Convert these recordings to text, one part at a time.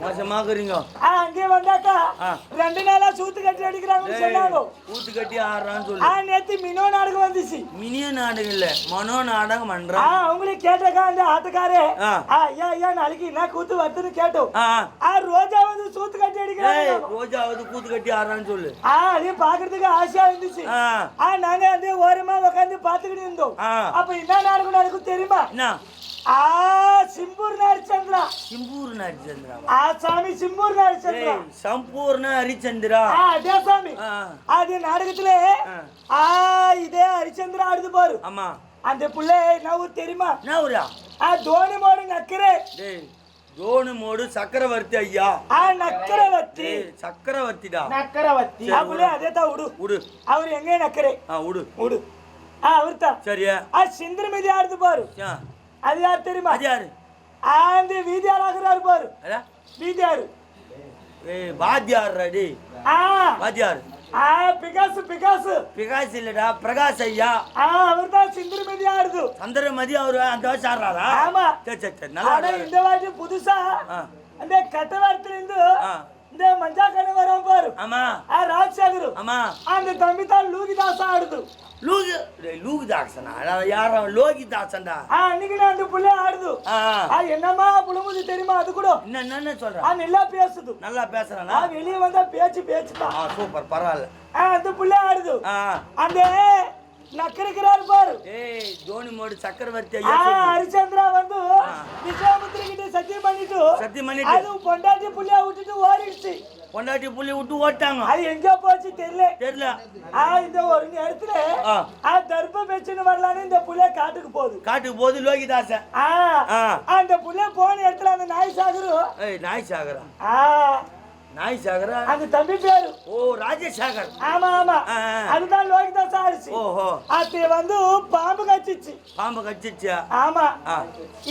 மோசமாக்குறீங்க. ஆ, அங்கே வந்தாக்கா ஆ. ரெண்டு நாளா சூத்து கட்டி அடிக்கிறாங்கன்னு சொன்னாங்க. ஊத்து கட்டி ஆடுறான்னு ஆ நேத்து மினோ நாடகம் வந்துச்சு. மினிய நாடகம் இல்ல மனோ நாடகம் ஆ பண்றான் அவங்களுக்கு கேட்டாக்கா அந்த ஆட்டக்காரே. ஆ. ஆ, ஐயா ஐயா நாளைக்கு என்ன கூத்து வருதுன்னு கேட்டோம். ஆ ஆ. ரோஜா வந்து சூத்து கட்டி அடிக்கிறாங்க. ரோஜாவது கூத்து கட்டி ஆடுறான்னு சொல்லு. ஆ அதையும் பாக்குறதுக்கு ஆசையா இருந்துச்சு. ஆ. ஆ நாங்க வந்து ஓரமா உட்காந்து பாத்துக்கிட்டு இருந்தோம். ஆ. அப்ப என்ன நாடகம் நடக்கும் தெரியுமா? என்ன? ఆ సింపూర్ణ హరిచంద్ర సింపూర్ణ హరిచంద్ర ఆ స్వామి సింపూర్ణ హరిచంద్ర సంపూర్ణ హరిచంద్ర అదే స్వామి அது நாடகத்திலே ஆ. இதே ஹரிச்சந்திர ஆடுது பாரு. ஆமா. அந்த பிள்ளை என்ன தெரியுமா? என்ன ஊரா ஆ தோனி சக்கரவர்த்தி ஐயா. ஆ நக்கரவர்த்தி. சக்கரவர்த்திடா. நக்கரவர்த்தி. அவளே உடு. உடு. அவர் எங்க நக்கரே? ஆ உடு. உடு. ஆ அவர் தான் சரியா? ஆ சிந்திரமதி ஆடுது பாரு. அது யார் தெரியுமா? அது யாரு? அந்த வீதியார் ஆகுறாரு பாரு. வீதியாரு. வாத்தியார் டே ஆ. வாத்தியார். ஆ பிகாசு பிகாசு. பிரகாஷ் இல்லடா பிரகாஷ் ஐயா. ஆ அவர் தான் சிந்திரமிதி ஆடுது. சந்திரமதி அவரு அந்த வயசு ஆடுறாரா? ஆமா. சரி சரி சரி நல்லா. இந்த வாட்டி புதுசா அந்த கட்டவாரத்துல இருந்து ஆ. இந்த மஞ்சா கண்ணு வரும் பாரு. ஆமா. ஆ ராஜசேகர் ஆமா. அந்த தம்பி தான் லூகிதாசா ஆடுது லூகு லூகுதாசனா அதான் யாரும் லோகிதாசன்டா. ஆ அன்னைக்கு நான் அந்த புள்ள ஆடுது. ஆ. ஆ என்னமா புழுமுது தெரியுமா? அது கூட. என்ன என்னன்னு ஆ சொல்ற? நல்லா பேசுது. நல்லா ஆ பேசுறானா வெளியே வந்தா பேச்சு பேச்சுதான் ஆ சூப்பர் பரவாயில்ல. ஆ அந்த புள்ள ஆடுது. ஆ. அந்த நக்கருக்கிறாரு பாரு. ஏய் தோனி மோடு சக்கரவர்த்தி ஆ ஐயா. ஹரிச்சந்திரா வந்து விஸ்வாமித்திரி கிட்ட சத்தியம் சத்தியம் பண்ணிட்டு அது பொண்டாட்டி புள்ளைய விட்டுட்டு ஓடிடுச்சு. பொண்டாட்டி புள்ளி விட்டு ஓட்டாங்க. அது எங்க போச்சு தெரியல. தெரியல. ஆ இந்த ஒரு நேரத்துல ஆ. தர்ப்ப பேச்சுன்னு வரலான்னு இந்த புள்ள காட்டுக்கு போகுது. காட்டுக்கு போது லோகிதாசன். ஆ அந்த புள்ள போன இடத்துல அந்த நாய் சாகுரு ஏய் நாய் சாகரா ஆ. நாய் சாகரா? அந்த தம்பி பேரு. ஓ ராஜசேகர். ஆமா ஆமா. ஆ, ஆ. அதுதான் லோகிதாஸ் ஆயிடுச்சு ஓஹோ. அது வந்து பாம்பு கச்சிச்சு பாம்பு கச்சிச்சா ஆமா.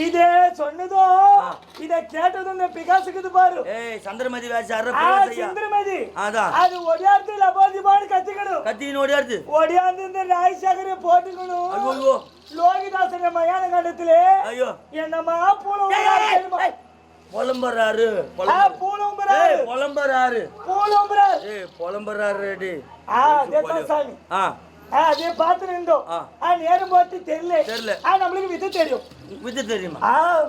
இதே சொன்னதும் ஆ. இத கேட்டதும் இந்த பிகாசுக்குது பாரு. ஏய் சந்திரமதி ஐயா. சிந்திரமதி. அதான் அது ஒடியாந்து லபோதி போடு கத்திக்கணும். கத்தின்னு ஓடியாருது ஒடியாந்து இந்த நாய் சகரை போட்டுக்கணும். ஐயோ லோகிதாசன் மயான கண்டத்திலே ஐயோ. என்னமா பூலம் ஏய், ஏய், ஏய், ஏய். புலம்புறாரு. புலம்புறாரு. பூலம் ஏய் புலம்புறாரு டி ஆ சாமி. ஆ. அதே பார்த்து நின்றோம் ஆ. நேரம் பார்த்து தெரியல. தெரியல. ஆ நம்மளுக்கு வித்து தெரியும். வித்து தெரியுமா?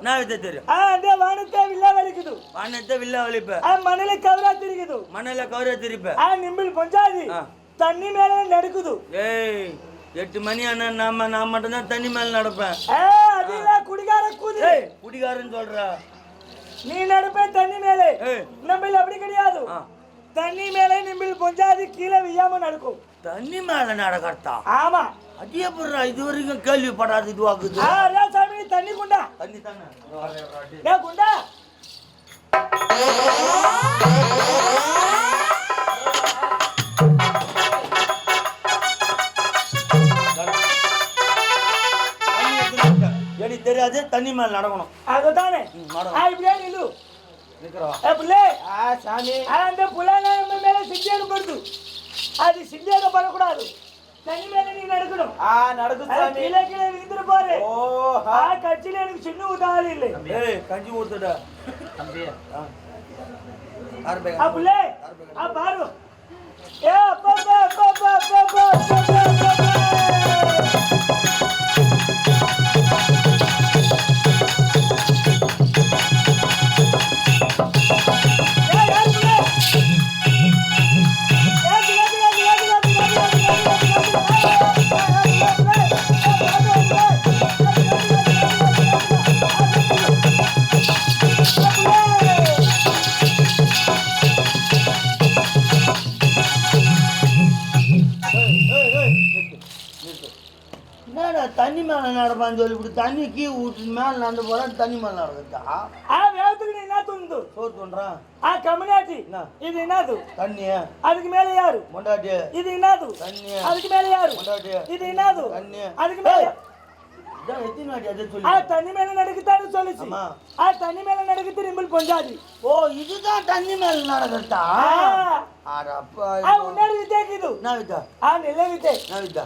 நான் வித்து தெரியும்? ஆ அந்த வானத்தை வில்லா வலிக்குது. வானத்தை வில்ல வலிப்ப. ஆ மணல கவரா திரிக்குது. மண்ணில கௌரவ திருப்ப. ஆ நிம்பிள் பொஞ்சாதி. தண்ணி மேல நடக்குது. ஏய் எட்டு மணி ஆனா நாம நான் மட்டும்தான் தண்ணி மேல நடப்பேன். குடிகார கூதி குடிகாரன்னு சொல்றா. நீ நடப்ப தண்ணி மேலே. ஏய். நிம்பிள் அப்படி கிடையாது. தண்ணி மேலே நிம்பிள் பொஞ்சாதி கீழே வியாம நடக்கும். தண்ணி மேல நடக்கறதா? ஆமா. அது எப்படிடா இது வரைக்கும் கேள்விப்படாது இதுவாக்குது சாமி தண்ணி குண்டா. தண்ணி தானே? குண்டா. தெரியாது தண்ணி மேல நடக்கணும் அதுதானே இப்படியே நில்லு சாமி அந்த புலான மேல சித்தியாகப்படுது அது சித்தியாகப்படக்கூடாது தண்ணி மேல நீ நடக்கணும் ஆ நடக்கும் சாமி கீழே கீழே இருந்துட்டு ஓ ஆ கட்சியில எனக்கு சின்ன உதாரணம் இல்லை ஏய் கஞ்சி ஊத்துடா தம்பி ஆ பாரு ஏ தண்ணி மேல நடப்பான்னு சொல்லி இப்படி தண்ணி கீ ஊட்டு மேல நடந்து போறா தண்ணி மேல நடக்குதா ஆ வேகத்துக்கு நீ என்ன துண்டு சோறு தோன்றான் ஆ கம்யூனிட்டி என்ன? இது என்னது? தண்ணி அதுக்கு மேல யாரு? மொண்டாட்டி இது என்னது? தண்ணி அதுக்கு மேல யாரு? மொண்டாட்டி இது என்னது? தண்ணி அதுக்கு மேல தண்ணி மேல நடக்குதான்னு சொல்லுச்சு. ஆ தண்ணி மேல நடக்குது ரிம்பிள் பொஞ்சாது ஓ இதுதான் தண்ணி மேல நடக்கிறதா உன்னோட வித்தே இது நான் வித்தா? ஆ நில வித்தே. நான் வித்தா?